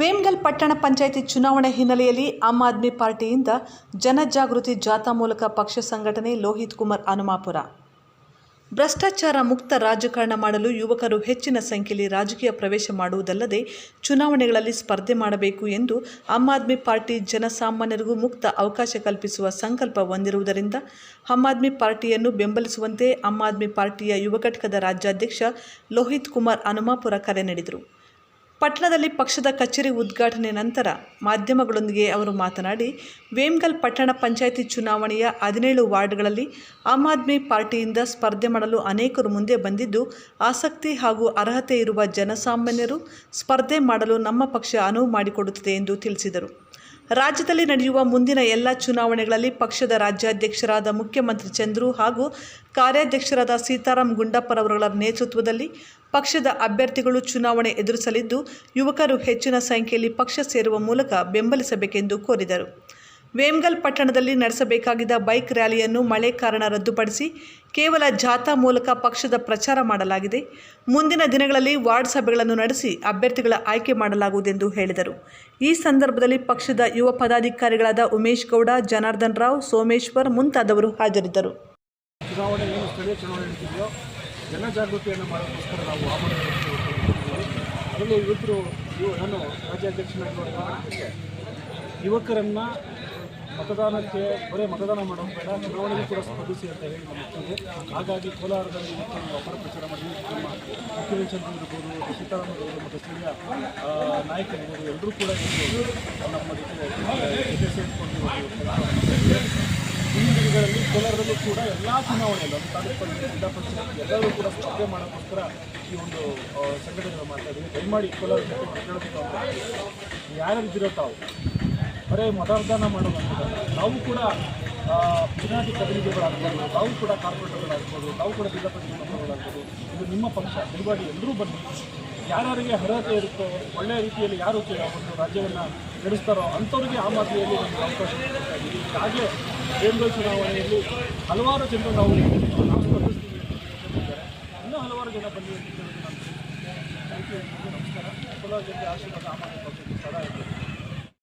ವೇಮ್ಗಲ್ ಪಟ್ಟಣ ಪಂಚಾಯಿತಿ ಚುನಾವಣೆ ಹಿನ್ನೆಲೆಯಲ್ಲಿ ಆಮ್ ಆದ್ಮಿ ಪಾರ್ಟಿಯಿಂದ ಜನಜಾಗೃತಿ ಜಾಥಾ ಮೂಲಕ ಪಕ್ಷ ಸಂಘಟನೆ ಲೋಹಿತ್ ಕುಮಾರ್ ಹನುಮಾಪುರ. ಭ್ರಷ್ಟಾಚಾರ ಮುಕ್ತ ರಾಜಕಾರಣ ಮಾಡಲು ಯುವಕರು ಹೆಚ್ಚಿನ ಸಂಖ್ಯೆಯಲ್ಲಿ ರಾಜಕೀಯ ಪ್ರವೇಶ ಮಾಡುವುದಲ್ಲದೆ ಚುನಾವಣೆಗಳಲ್ಲಿ ಸ್ಪರ್ಧೆ ಮಾಡಬೇಕು ಎಂದು ಆಮ್ ಆದ್ಮಿ ಪಾರ್ಟಿ ಜನಸಾಮಾನ್ಯರಿಗೂ ಮುಕ್ತ ಅವಕಾಶ ಕಲ್ಪಿಸುವ ಸಂಕಲ್ಪ ಹೊಂದಿರುವುದರಿಂದ ಆಮ್ ಆದ್ಮಿ ಪಾರ್ಟಿಯನ್ನು ಬೆಂಬಲಿಸುವಂತೆ ಆಮ್ ಆದ್ಮಿ ಪಾರ್ಟಿಯ ಯುವ ಘಟಕದ ರಾಜ್ಯಾಧ್ಯಕ್ಷ ಲೋಹಿತ್ ಕುಮಾರ್ ಹನುಮಾಪುರ ಕರೆ ನೀಡಿದರು. ಪಟ್ಟಣದಲ್ಲಿ ಪಕ್ಷದ ಕಚೇರಿ ಉದ್ಘಾಟನೆ ನಂತರ ಮಾಧ್ಯಮಗಳೊಂದಿಗೆ ಅವರು ಮಾತನಾಡಿ, ವೇಮ್ಗಲ್ ಪಟ್ಟಣ ಪಂಚಾಯಿತಿ ಚುನಾವಣೆಯ ಹದಿನೇಳು ವಾರ್ಡ್ಗಳಲ್ಲಿ ಆಮ್ ಆದ್ಮಿ ಪಾರ್ಟಿಯಿಂದ ಸ್ಪರ್ಧೆ ಮಾಡಲು ಅನೇಕರು ಮುಂದೆ ಬಂದಿದ್ದು, ಆಸಕ್ತಿ ಹಾಗೂ ಅರ್ಹತೆ ಇರುವ ಜನಸಾಮಾನ್ಯರು ಸ್ಪರ್ಧೆ ಮಾಡಲು ನಮ್ಮ ಪಕ್ಷ ಅನುವು ಮಾಡಿಕೊಡುತ್ತದೆ ಎಂದು ತಿಳಿಸಿದರು. ರಾಜ್ಯದಲ್ಲಿ ನಡೆಯುವ ಮುಂದಿನ ಎಲ್ಲ ಚುನಾವಣೆಗಳಲ್ಲಿ ಪಕ್ಷದ ರಾಜ್ಯಾಧ್ಯಕ್ಷರಾದ ಮುಖ್ಯಮಂತ್ರಿ ಚಂದ್ರು ಹಾಗೂ ಕಾರ್ಯಾಧ್ಯಕ್ಷರಾದ ಸೀತಾರಾಂ ಗುಂಡಪ್ಪರವರುಗಳ ನೇತೃತ್ವದಲ್ಲಿ ಪಕ್ಷದ ಅಭ್ಯರ್ಥಿಗಳು ಚುನಾವಣೆ ಎದುರಿಸಲಿದ್ದು, ಯುವಕರು ಹೆಚ್ಚಿನ ಸಂಖ್ಯೆಯಲ್ಲಿ ಪಕ್ಷ ಸೇರುವ ಮೂಲಕ ಬೆಂಬಲಿಸಬೇಕೆಂದು ಕೋರಿದರು. ವೇಮ್ಗಲ್ ಪಟ್ಟಣದಲ್ಲಿ ನಡೆಸಬೇಕಾಗಿದ್ದ ಬೈಕ್ ರ್ಯಾಲಿಯನ್ನು ಮಳೆ ಕಾರಣ ರದ್ದುಪಡಿಸಿ ಕೇವಲ ಜಾಥಾ ಮೂಲಕ ಪಕ್ಷದ ಪ್ರಚಾರ ಮಾಡಲಾಗಿದೆ. ಮುಂದಿನ ದಿನಗಳಲ್ಲಿ ವಾರ್ಡ್ ಸಭೆಗಳನ್ನು ನಡೆಸಿ ಅಭ್ಯರ್ಥಿಗಳ ಆಯ್ಕೆ ಮಾಡಲಾಗುವುದೆಂದು ಹೇಳಿದರು. ಈ ಸಂದರ್ಭದಲ್ಲಿ ಪಕ್ಷದ ಯುವ ಪದಾಧಿಕಾರಿಗಳಾದ ಉಮೇಶ್ ಗೌಡ, ಜನಾರ್ದನ್ ರಾವ್, ಸೋಮೇಶ್ವರ್ ಮುಂತಾದವರು ಹಾಜರಿದ್ದರು. ಯುವಕರನ್ನು ಮತದಾನಕ್ಕೆ ಬರೀ ಮತದಾನ ಮಾಡೋದು ಬೇಡ, ಚುನಾವಣೆಗೆ ಕೂಡ ಸ್ಪರ್ಧಿಸಿ ಅಂತ ಹೇಳಿ ಮುಖ್ಯಮಂತ್ರಿ ಹಾಗಾಗಿ ಕೋಲಾರದಲ್ಲಿ ಮತ್ತೊಂದು ಅಪರ ಪ್ರಚಾರ ಮಾಡಿ, ನಮ್ಮ ಮುಖ್ಯಮಂತ್ರಿ ಇರ್ಬೋದು ಸೀತಾರಾಮಯ್ಯ ಮತ್ತು ಸ್ಥಳೀಯ ನಾಯಕರಿರ್ಬೋದು ಎಲ್ಲರೂ ಕೂಡ ನಮ್ಮ ಜೊತೆ ಮುಂದಿನ ದಿನಗಳಲ್ಲಿ ಕೋಲಾರದಲ್ಲೂ ಕೂಡ ಎಲ್ಲ ಚುನಾವಣೆಯಲ್ಲೂ ತಾಲೂಕು ಪಂಚಾಯತ್, ಜಿಲ್ಲಾ ಪಂಚಾಯತ್, ಎಲ್ಲರೂ ಕೂಡ ಸ್ಪರ್ಧೆ ಮಾಡೋಕ್ಕೋಸ್ಕರ ಈ ಒಂದು ಸಂಘಟನೆಗಳು ಮಾಡ್ತಾ ಇದ್ದೀವಿ. ದಯಮಾಡಿ ಕೋಲಾರ ಜೊತೆ ಮಾತಾಡಬೇಕು ಅಂತ. ತಾವು. ಬರೀ ಮತದಾನ ಮಾಡುವಂಥದ್ದು ನಾವು ಕೂಡ ಚುನಾಯಿತ ಪ್ರತಿನಿಧಿಗಳಾಗ್ಬೋದು ನಾವು ಕೂಡ ಕಾರ್ಪೊರೇಟರ್ಗಳಾಗ್ಬೋದು, ನಾವು ಕೂಡ ಜಿಲ್ಲಾ ಪ್ರತಿನಿಧಿಗಳಾಗ್ಬೋದು ಇದು ನಿಮ್ಮ ಪಕ್ಷ ದಯವಾಗಿ ಎಲ್ಲರೂ ಬನ್ನಿ ಯಾರ್ಯಾರಿಗೆ ಅರ್ಹತೆ ಇರುತ್ತೋ ಒಳ್ಳೆಯ ರೀತಿಯಲ್ಲಿ ಯಾರು ಒಂದು ರಾಜ್ಯವನ್ನು ನಡೆಸ್ತಾರೋ ಅಂಥವ್ರಿಗೆ ಆ ಮಾದರಿಯಲ್ಲಿ ನಮಗೆ ಅವಕಾಶ ಹಾಗೆ ಕೇಂದ್ರ ಚುನಾವಣೆಯಲ್ಲಿ ಹಲವಾರು ಜನರು ನಾವು ನಾವು ಇನ್ನೂ ಹಲವಾರು ಜನ ಬನ್ನಿ ನಮಸ್ಕಾರ. ಕೆಲವು ಜನರಿಗೆ ಆಶೀರ್ವಾದ ಆ ಮಾದರಿ ಪಕ್ಷಕ್ಕೆ ಸದಾ ಇರ್ತದೆ